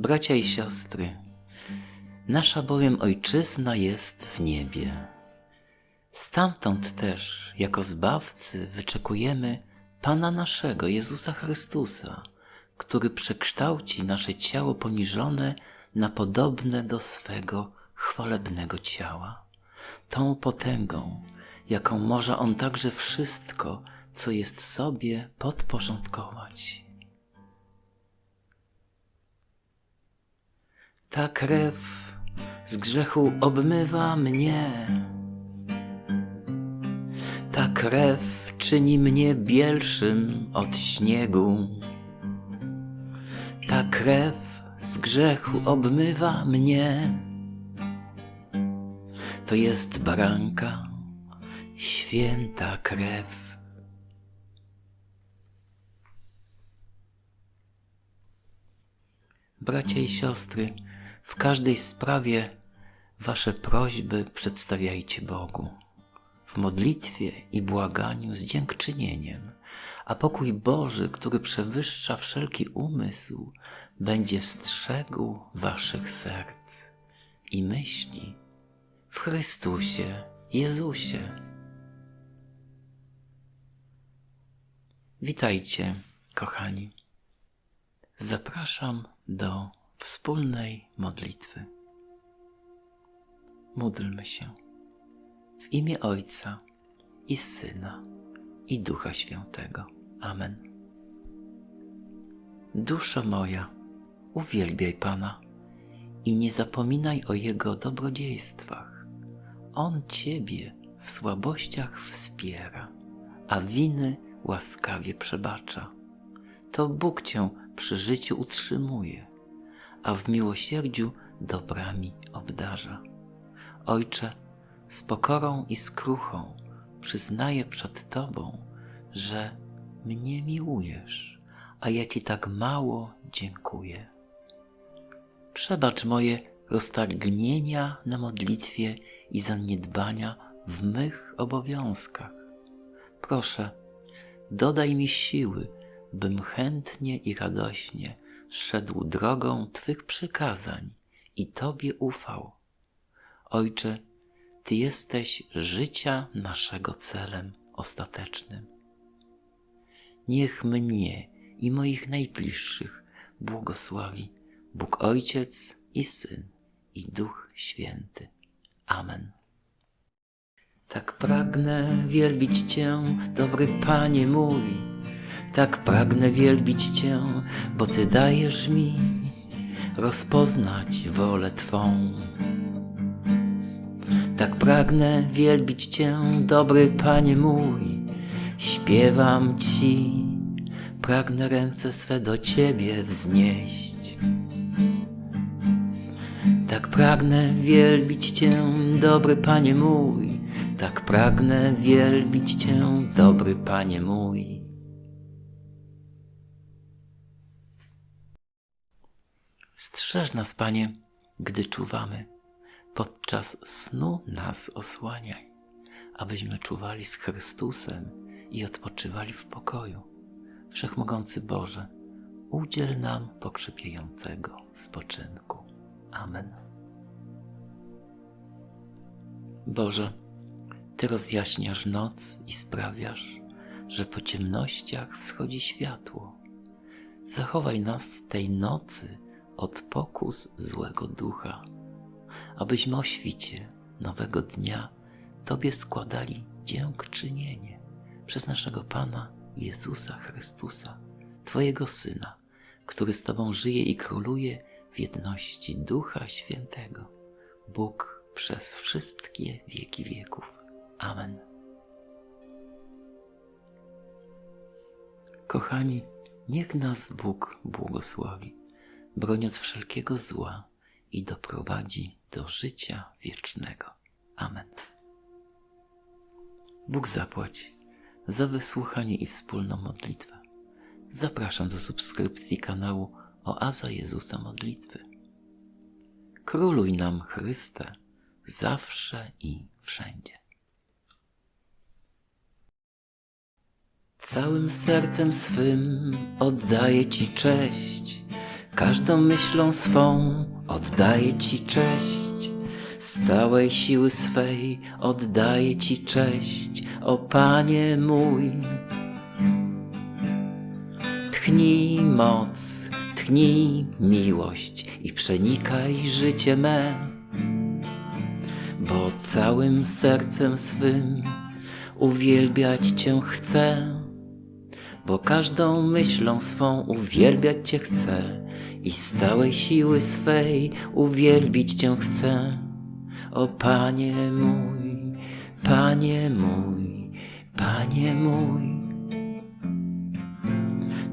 Bracia i siostry, nasza bowiem Ojczyzna jest w niebie. Stamtąd też, jako Zbawcy, wyczekujemy Pana naszego, Jezusa Chrystusa, który przekształci nasze ciało poniżone na podobne do swego chwalebnego ciała. Tą potęgą, jaką może On także wszystko, co jest sobie, podporządkować. Ta krew z grzechu obmywa mnie. Ta krew czyni mnie bielszym od śniegu. Ta krew z grzechu obmywa mnie. To jest baranka, święta krew. Bracia i siostry, w każdej sprawie wasze prośby przedstawiajcie Bogu. W modlitwie i błaganiu z dziękczynieniem, a pokój Boży, który przewyższa wszelki umysł, będzie strzegł waszych serc i myśli w Chrystusie Jezusie. Witajcie, kochani. Zapraszam do wspólnej modlitwy. Módlmy się w imię Ojca i Syna i Ducha Świętego. Amen. Duszo moja, uwielbiaj Pana i nie zapominaj o Jego dobrodziejstwach. On Ciebie w słabościach wspiera, a winy łaskawie przebacza. To Bóg Cię przy życiu utrzymuje, a w miłosierdziu dobrami obdarza. Ojcze, z pokorą i skruchą przyznaję przed Tobą, że mnie miłujesz, a ja Ci tak mało dziękuję. Przebacz moje roztargnienia na modlitwie i zaniedbania w mych obowiązkach. Proszę, dodaj mi siły, bym chętnie i radośnie szedł drogą Twych przykazań i Tobie ufał. Ojcze, Ty jesteś życia naszego celem ostatecznym. Niech mnie i moich najbliższych błogosławi Bóg Ojciec i Syn i Duch Święty. Amen. Tak pragnę wielbić Cię, dobry Panie mój. Tak pragnę wielbić Cię, bo Ty dajesz mi rozpoznać wolę Twą. Tak pragnę wielbić Cię, dobry Panie mój. Śpiewam Ci, pragnę ręce swe do Ciebie wznieść. Tak pragnę wielbić Cię, dobry Panie mój. Tak pragnę wielbić Cię, dobry Panie mój. Strzeż nas, Panie, gdy czuwamy. Podczas snu nas osłaniaj, abyśmy czuwali z Chrystusem i odpoczywali w pokoju. Wszechmogący Boże, udziel nam pokrzepiającego spoczynku. Amen. Boże, Ty rozjaśniasz noc i sprawiasz, że po ciemnościach wschodzi światło. Zachowaj nas tej nocy od pokus złego ducha, abyśmy o świcie nowego dnia Tobie składali dziękczynienie przez naszego Pana Jezusa Chrystusa, Twojego Syna, który z Tobą żyje i króluje w jedności Ducha Świętego, Bóg przez wszystkie wieki wieków. Amen. Kochani, niech nas Bóg błogosławi, broniąc wszelkiego zła i doprowadzi do życia wiecznego. Amen. Bóg zapłać za wysłuchanie i wspólną modlitwę. Zapraszam do subskrypcji kanału Oaza Jezusa Modlitwy. Króluj nam Chryste, zawsze i wszędzie. Całym sercem swym oddaję Ci cześć, każdą myślą swą oddaję Ci cześć. Z całej siły swej oddaję Ci cześć, o Panie mój. Tchnij moc, tchnij miłość i przenikaj życie me, bo całym sercem swym uwielbiać Cię chcę, bo każdą myślą swą uwielbiać Cię chcę i z całej siły swej uwielbić Cię chcę. O Panie mój, Panie mój, Panie mój.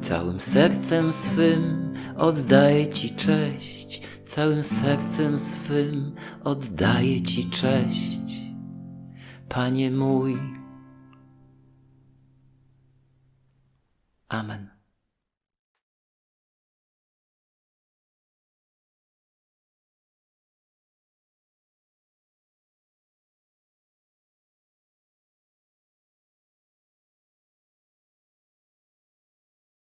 Całym sercem swym oddaję Ci cześć, całym sercem swym oddaję Ci cześć. Panie mój. Amen.